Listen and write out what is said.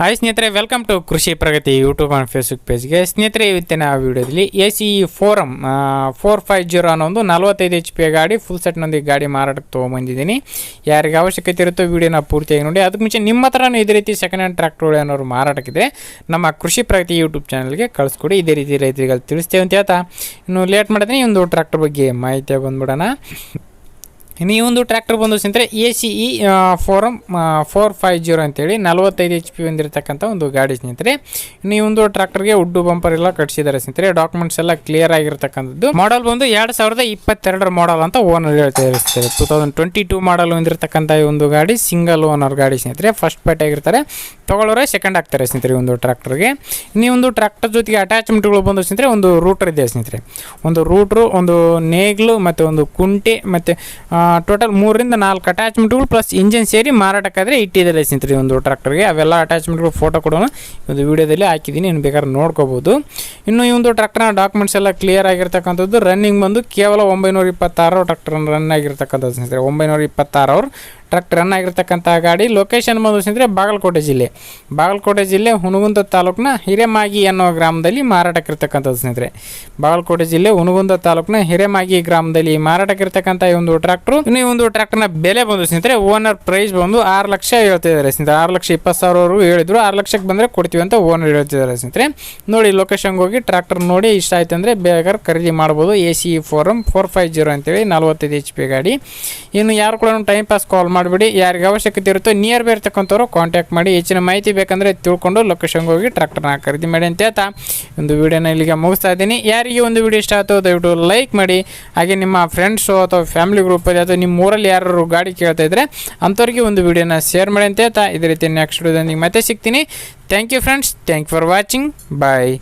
Hi ಸ್ನೇಹಿತರೆ welcome to Krishi Pragati YouTube and Facebook ಪೇಜ್ಗೆ ಸ್ನೇಹಿತರೆ, ಇವತ್ತಿನ ವಿಡಿಯೋದಲ್ಲಿ A C E forum four five zero ಅನ್ನೋ ಒಂದು ನಲವತ್ತೈದು ಎಚ್ ಪಿ ಗಾಡಿ ಫುಲ್ ಸೆಟ್ನೊಂದಿಗೆ ಗಾಡಿ ಮಾರಾಟಕ್ಕೆ ತೊಗೊಂಬಂದಿದ್ದೀನಿ. ಯಾರಿಗೆ ಅವಶ್ಯಕತೆ ಇರುತ್ತೋ ವಿಡಿಯೋನ ಪೂರ್ತಿಯಾಗಿ ನೋಡಿ. ಅದಕ್ಕೆ ಮುಂಚೆ ನಿಮ್ಮ ಹತ್ರನೂ ಇದೇ ರೀತಿ ಸೆಕೆಂಡ್ ಹ್ಯಾಂಡ್ ಟ್ರ್ಯಾಕ್ಟರ್ಗಳು ಏನಾದ್ರು ಮಾರಾಟಕ್ಕಿದೆ ನಮ್ಮ ಕೃಷಿ ಪ್ರಗತಿ ಯೂಟ್ಯೂಬ್ ಚಾನಲ್ಗೆ ಕಳಿಸ್ಕೊಡಿ. ಇದೇ ರೀತಿ ರೈತರಿಗೆ ತಿಳಿಸ್ತೇವೆ ಅಂತ ಹೇಳ್ತಾ. ಇನ್ನು ಲೇಟ್ ಮಾಡಿದ್ರೆ ಒಂದು ಟ್ರ್ಯಾಕ್ಟರ್ ಬಗ್ಗೆ ಮಾಹಿತಿ ಬಂದ್ಬಿಡೋಣ. ಇನ್ನು ಒಂದು ಟ್ರ್ಯಾಕ್ಟರ್ ಬಂದು ಸ್ನೇಹಿತರೆ A C E forum four five zero ಅಂತೇಳಿ ನಲವತ್ತೈದು ಎಚ್ ಪಿ ಹೊಂದಿರತಕ್ಕಂಥ ಒಂದು ಗಾಡಿ ಸ್ನೇಹಿತರೆ ಇನ್ನು ಒಂದು ಟ್ರ್ಯಾಕ್ಟರ್ಗೆ ಉಡ್ಡು ಬಂಪರ್ ಎಲ್ಲ ಕಟ್ಸಿದ್ದಾರೆ ಸ್ನೇಹಿತರೆ ಡಾಕ್ಯುಮೆಂಟ್ಸ್ ಎಲ್ಲ ಕ್ಲಿಯರ್ ಆಗಿರ್ತಕ್ಕಂಥದ್ದು. ಮಾಡಲ್ ಬಂದು ಎರಡು ಸಾವಿರದ ಇಪ್ಪತ್ತೆರಡರ ಮಾಡಲ್ ಅಂತ ಓನರ್ ಹೇಳ್ತಾ ಸ್ನೇಹಿತರೆ two thousand twenty two model ಹೊಂದಿರತಕ್ಕಂಥ ಈ ಒಂದು ಗಾಡಿ ಸಿಂಗಲ್ ಓನರ್ ಗಾಡಿ ಸ್ನೇಹಿತರೆ ಫಸ್ಟ್ ಪೇಟ್ ಆಗಿರ್ತಾರೆ. ತಗೊಳ್ಳೋರೆ ಸೆಕೆಂಡ್ ಆಗ್ತಾರೆ ಸ್ನೇಹಿತರೆ ಈ ಒಂದು ಟ್ರ್ಯಾಕ್ಟರ್ಗೆ ಇನ್ನು ಒಂದು ಟ್ರ್ಯಾಕ್ಟರ್ ಜೊತೆಗೆ ಅಟ್ಯಾಚ್ಮೆಂಟ್ಗಳು ಬಂದು ಸ್ನೇಹಿತರೆ ಒಂದು ರೂಟರ್ ಇದೆ ಸ್ನೇಹಿತರೆ ಒಂದು ರೂಟ್ರು ಒಂದು ನೇಗ್ಲು ಮತ್ತು ಒಂದು ಕುಂಟೆ ಮತ್ತು ಟೋಟಲ್ ಮೂರರಿಂದ ನಾಲ್ಕು ಅಟ್ಯಾಚ್ಮೆಂಟ್ಗಳು ಪ್ಲಸ್ ಇಂಜಿನ್ ಸೇರಿ ಮಾರಾಟಕ್ಕಾದರೆ ಇಟ್ಟಿದ್ದಾರೆ ಸ್ನೇಹಿತರೆ ಒಂದು ಟ್ರ್ಯಾಕ್ಟರ್ಗೆ ಅವೆಲ್ಲ ಅಟ್ಯಾಚ್ಮೆಂಟ್ಗಳು ಫೋಟೋ ಕೊಡೋಣ. ಒಂದು ವಿಡಿಯೋದಲ್ಲಿ ಹಾಕಿದ್ದೀನಿ, ಇನ್ನು ಬೇಕಾದ್ರೆ ನೋಡ್ಕೋಬೋದು. ಇನ್ನು ಈ ಒಂದು ಟ್ರ್ಯಾಕ್ಟರ್ನ ಡಾಕ್ಯುಮೆಂಟ್ಸ್ ಎಲ್ಲ ಕ್ಲಿಯರ್ ಆಗಿರ್ತಕ್ಕಂಥದ್ದು ರನ್ನಿಂಗ್ ಬಂದು ಕೇವಲ ಒಂಬೈನೂರ ಇಪ್ಪತ್ತಾರು ಟ್ರ್ಯಾಕ್ಟರ್ ರನ್ ಆಗಿರ್ತಕ್ಕಂಥದ್ದು ಸ್ನೇಹಿತರೆ. ಒಂಬೈನೂರ ಇಪ್ಪತ್ತಾರು ಅವ್ರು ಟ್ರ್ಯಾಕ್ಟರ್ ರನ್ ಆಗಿರ್ತಕ್ಕಂಥ ಗಾಡಿ. ಲೊಕೇಶನ್ ಬಂದು ಸ್ನೇಹಿತರೆ ಬಾಗಲಕೋಟೆ ಜಿಲ್ಲೆ. ಬಾಗಲಕೋಟೆ ಜಿಲ್ಲೆ ಹುನಗುಂದ ತಾಲೂಕಿನ ಹಿರೇಮಾಗಿ ಅನ್ನೋ ಗ್ರಾಮದಲ್ಲಿ ಮಾರಾಟಕ್ಕಿರ್ತಕ್ಕಂಥದ್ದು ಸ್ನೇಹಿತರೆ. ಬಾಗಲಕೋಟೆ ಜಿಲ್ಲೆ ಹುಣಗುಂದ ತಾಲೂಕಿನ ಹಿರೇಮಾಗಿ ಗ್ರಾಮದಲ್ಲಿ ಮಾರಾಟಕ್ಕಿರ್ತಕ್ಕಂಥ ಈ ಒಂದು ಟ್ರ್ಯಾಕ್ಟ್ರು. ಇನ್ನು ಈ ಒಂದು ಟ್ರ್ಯಾಕ್ಟರ್ನ ಬೆಲೆ ಬಂದು ಸ್ನೇಹಿತರೆ. ಓನರ್ ಪ್ರೈಸ್ ಬಂದು ಆರು ಲಕ್ಷ ಹೇಳ್ತಿದ್ದಾರೆ ಸ್ನೇಹಿತರೆ. ಆರು ಲಕ್ಷ ಇಪ್ಪತ್ತು ಸಾವಿರವರೆಗೂ ಹೇಳಿದ್ರು. ಆರು ಲಕ್ಷಕ್ಕೆ ಬಂದರೆ ಕೊಡ್ತೀವಿ ಅಂತ ಓನರ್ ಹೇಳ್ತಿದ್ದಾರೆ ಸ್ನೇಹಿತರೆ. ನೋಡಿ ಲೊಕೇಶನ್ಗೆ ಹೋಗಿ ಟ್ರ್ಯಾಕ್ಟರ್ ನೋಡಿ ಇಷ್ಟ ಆಯ್ತು ಅಂದರೆ ಬೇಕಾದ್ರೆ ಖರೀದಿ ಮಾಡ್ಬೋದು. A C forum four five zero ಅಂತೇಳಿ ನಲ್ವತ್ತೈದು ಎಚ್ ಪಿ ಗಾಡಿ. ಇನ್ನು ಯಾರು ಕೂಡ ಟೈಮ್ ಪಾಸ್ ಕಾಲ್ ಮಾಡಿಬಿಡಿ. ಯಾರಿಗೆ ಅವಶ್ಯಕತೆ ಇರುತ್ತೋ ನಿಯರ್ ಬೈ ಇರ್ತಕ್ಕಂಥವ್ರು ಕಾಂಟ್ಯಾಕ್ಟ್ ಮಾಡಿ. ಹೆಚ್ಚಿನ ಮಾಹಿತಿ ಬೇಕಂದರೆ ತಿಳ್ಕೊಂಡು ಲೊಕೇಶನ್ಗೆ ಹೋಗಿ ಟ್ರ್ಯಾಕ್ಟರ್ನ ಖರೀದಿ ಮಾಡಿ ಅಂತ ಹೇಳ್ತಾ ಒಂದು ವಿಡಿಯೋನ ಇಲ್ಲಿಗೆ ಮುಗಿಸ್ತಾ ಇದ್ದೀನಿ. ಯಾರಿಗೆ ಒಂದು ವಿಡಿಯೋ ಇಷ್ಟ ಆಯ್ತು ದಯವಿಟ್ಟು ಲೈಕ್ ಮಾಡಿ. ಹಾಗೆ ನಿಮ್ಮ ಫ್ರೆಂಡ್ಸು ಅಥವಾ ಫ್ಯಾಮಿಲಿ ಗ್ರೂಪಲ್ಲಿ ಅಥವಾ ನಿಮ್ಮ ಊರಲ್ಲಿ ಯಾರು ಗಾಡಿ ಕೇಳ್ತಾ ಇದ್ದರೆ ಅಂಥವ್ರಿಗೆ ಒಂದು ವೀಡಿಯೋನ ಶೇರ್ ಮಾಡಿ ಅಂತ ಹೇಳ್ತಾ. ಇದೇ ರೀತಿ ನೆಕ್ಸ್ಟ್ ವೀಡಿಯೋದೊಂದಿಗೆ ಮತ್ತೆ ಸಿಗ್ತೀನಿ. Thank you friends thank for watching bye